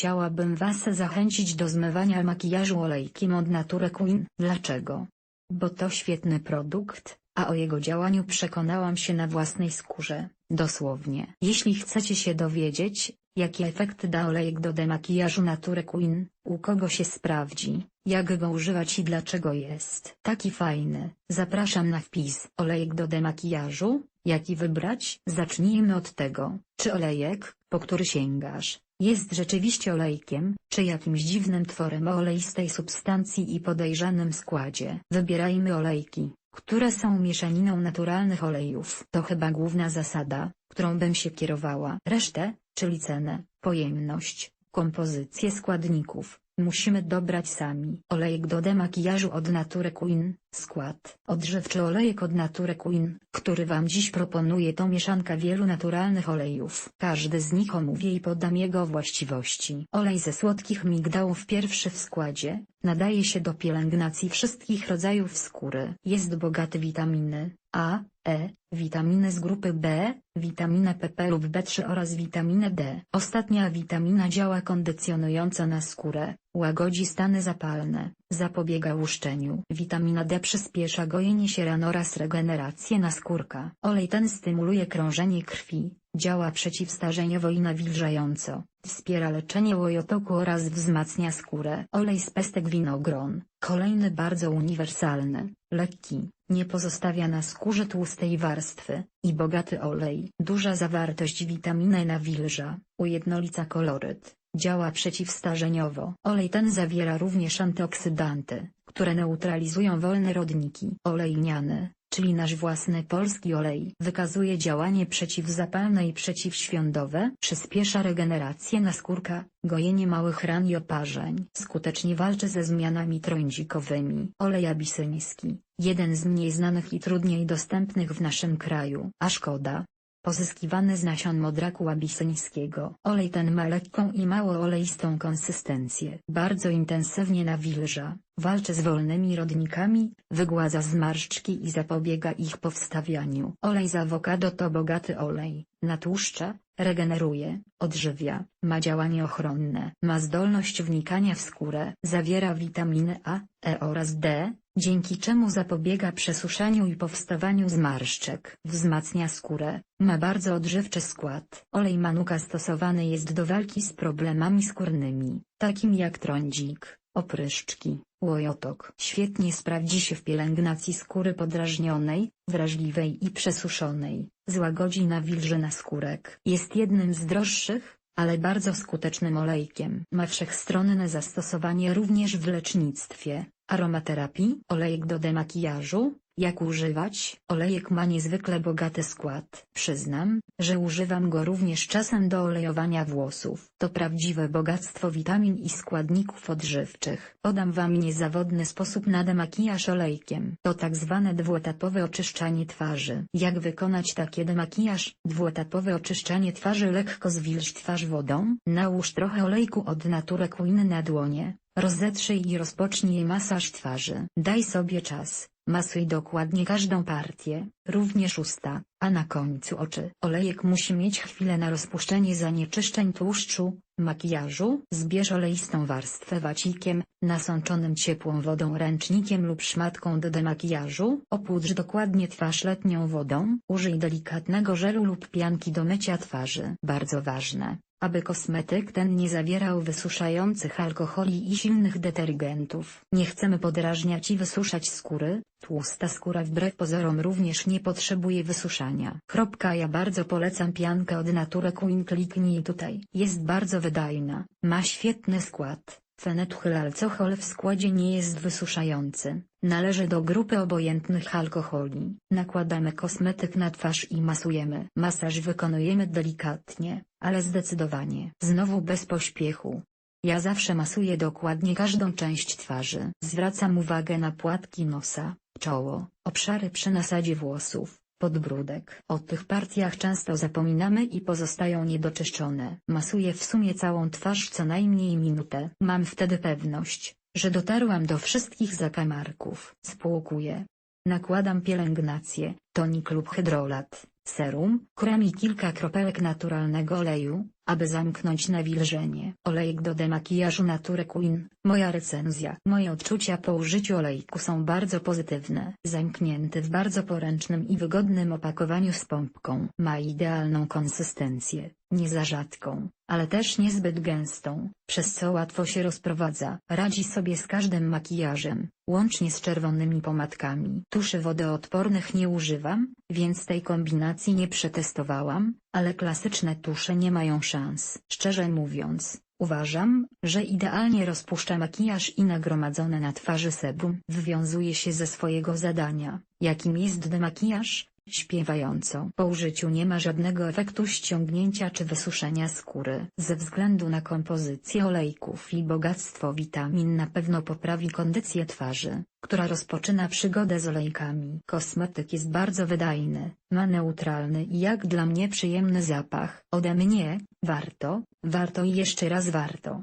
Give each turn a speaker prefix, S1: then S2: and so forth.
S1: chciałabym Was zachęcić do zmywania makijażu olejkiem od Nature Queen. Dlaczego? Bo to świetny produkt, a o jego działaniu przekonałam się na własnej skórze, dosłownie. Jeśli chcecie się dowiedzieć, jakie efekty da olejek do demakijażu Nature Queen, u kogo się sprawdzi, jak go używać i dlaczego jest taki fajny, zapraszam na wpis olejek do demakijażu, jaki wybrać? Zacznijmy od tego, czy olejek, po który sięgasz, jest rzeczywiście olejkiem, czy jakimś dziwnym tworem o oleistej substancji i podejrzanym składzie. Wybierajmy olejki, które są mieszaniną naturalnych olejów. To chyba główna zasada, którą bym się kierowała. Resztę, czyli cenę, pojemność, kompozycję składników, musimy dobrać sami. Olejek do demakijażu od Nature Queen, skład. Odżywczy olejek od Nature Queen, który Wam dziś proponuję to mieszanka wielu naturalnych olejów. Każdy z nich omówię i podam jego właściwości. Olej ze słodkich migdałów pierwszy w składzie, nadaje się do pielęgnacji wszystkich rodzajów skóry. Jest bogaty witaminy A, E, witaminy z grupy B, witaminę PP lub B3 oraz witaminę D. Ostatnia witamina działa kondycjonująco na skórę, łagodzi stany zapalne, zapobiega łuszczeniu. Witamina D przyspiesza gojenie się ran oraz regenerację naskórka. Olej ten stymuluje krążenie krwi, działa przeciwstarzeniowo i nawilżająco, wspiera leczenie łojotoku oraz wzmacnia skórę. Olej z pestek winogron, kolejny bardzo uniwersalny, lekki, nie pozostawia na skórze tłustej warstwy, i bogaty olej. Duża zawartość witaminy nawilża, ujednolica koloryt, działa przeciwstarzeniowo. Olej ten zawiera również antyoksydanty, które neutralizują wolne rodniki. Olej lniany, czyli nasz własny polski olej. Wykazuje działanie przeciwzapalne i przeciwświądowe, przyspiesza regenerację naskórka, gojenie małych ran i oparzeń. Skutecznie walczy ze zmianami trądzikowymi. Olej abisyński, jeden z mniej znanych i trudniej dostępnych w naszym kraju. A szkoda, Pozyskiwany z nasion modraku abisyńskiego. Olej ten ma lekką i mało oleistą konsystencję. Bardzo intensywnie nawilża, walczy z wolnymi rodnikami, wygładza zmarszczki i zapobiega ich powstawianiu. Olej z awokado to bogaty olej, natłuszcza, regeneruje, odżywia, ma działanie ochronne, ma zdolność wnikania w skórę, zawiera witaminy A, E oraz D, dzięki czemu zapobiega przesuszaniu i powstawaniu zmarszczek. Wzmacnia skórę, ma bardzo odżywczy skład. Olej manuka stosowany jest do walki z problemami skórnymi, takimi jak trądzik, opryszczki, łojotok. Świetnie sprawdzi się w pielęgnacji skóry podrażnionej, wrażliwej i przesuszonej, złagodzi nawilży naskórek. Jest jednym z droższych, ale bardzo skutecznym olejkiem. Ma wszechstronne zastosowanie również w lecznictwie, aromaterapii. Olejek do demakijażu, jak używać? Olejek ma niezwykle bogaty skład. Przyznam, że używam go również czasem do olejowania włosów. To prawdziwe bogactwo witamin i składników odżywczych. Podam Wam niezawodny sposób na demakijaż olejkiem. To tak zwane dwuetapowe oczyszczanie twarzy. Jak wykonać takie demakijaż? Dwuetapowe oczyszczanie twarzy lekko zwilż twarz wodą. Nałóż trochę olejku od Nature Queen na dłonie. Rozetrzyj i rozpocznij masaż twarzy. Daj sobie czas, Masuj dokładnie każdą partię, również usta, a na końcu oczy. Olejek musi mieć chwilę na rozpuszczenie zanieczyszczeń tłuszczu, makijażu. Zbierz oleistą warstwę wacikiem, nasączonym ciepłą wodą ręcznikiem lub szmatką do demakijażu. Opłódź dokładnie twarz letnią wodą. Użyj delikatnego żelu lub pianki do mycia twarzy. Bardzo ważne, aby kosmetyk ten nie zawierał wysuszających alkoholi i silnych detergentów. Nie chcemy podrażniać i wysuszać skóry, tłusta skóra wbrew pozorom również nie potrzebuje wysuszania. Kropka ja bardzo polecam piankę od Nature Queen kliknij tutaj. Jest bardzo wydajna, ma świetny skład. Fenethylalcohol w składzie nie jest wysuszający, należy do grupy obojętnych alkoholi. Nakładamy kosmetyk na twarz i masujemy. Masaż wykonujemy delikatnie, ale zdecydowanie. Znowu bez pośpiechu. Ja zawsze masuję dokładnie każdą część twarzy. Zwracam uwagę na płatki nosa, czoło, obszary przy nasadzie włosów, podbródek. O tych partiach często zapominamy i pozostają niedoczyszczone. Masuję w sumie całą twarz co najmniej minutę. Mam wtedy pewność, że dotarłam do wszystkich zakamarków. Spłukuję. Nakładam pielęgnację, tonik lub hydrolat, serum, krem i kilka kropelek naturalnego oleju, aby zamknąć nawilżenie. Olejek do demakijażu Nature Queen. Moja recenzja. Moje odczucia po użyciu olejku są bardzo pozytywne. Zamknięty w bardzo poręcznym i wygodnym opakowaniu z pompką. Ma idealną konsystencję, nie za rzadką, ale też niezbyt gęstą, przez co łatwo się rozprowadza. Radzi sobie z każdym makijażem, łącznie z czerwonymi pomadkami. Tuszy wodoodpornych nie używam, więc tej kombinacji nie przetestowałam, ale klasyczne tusze nie mają szans. Szczerze mówiąc, uważam, że idealnie rozpuszcza makijaż i nagromadzone na twarzy sebum wywiązuje się ze swojego zadania, jakim jest demakijaż, śpiewająco. Po użyciu nie ma żadnego efektu ściągnięcia czy wysuszenia skóry. Ze względu na kompozycję olejków i bogactwo witamin na pewno poprawi kondycję twarzy, która rozpoczyna przygodę z olejkami. Kosmetyk jest bardzo wydajny, ma neutralny i jak dla mnie przyjemny zapach. Ode mnie, warto, warto i jeszcze raz warto.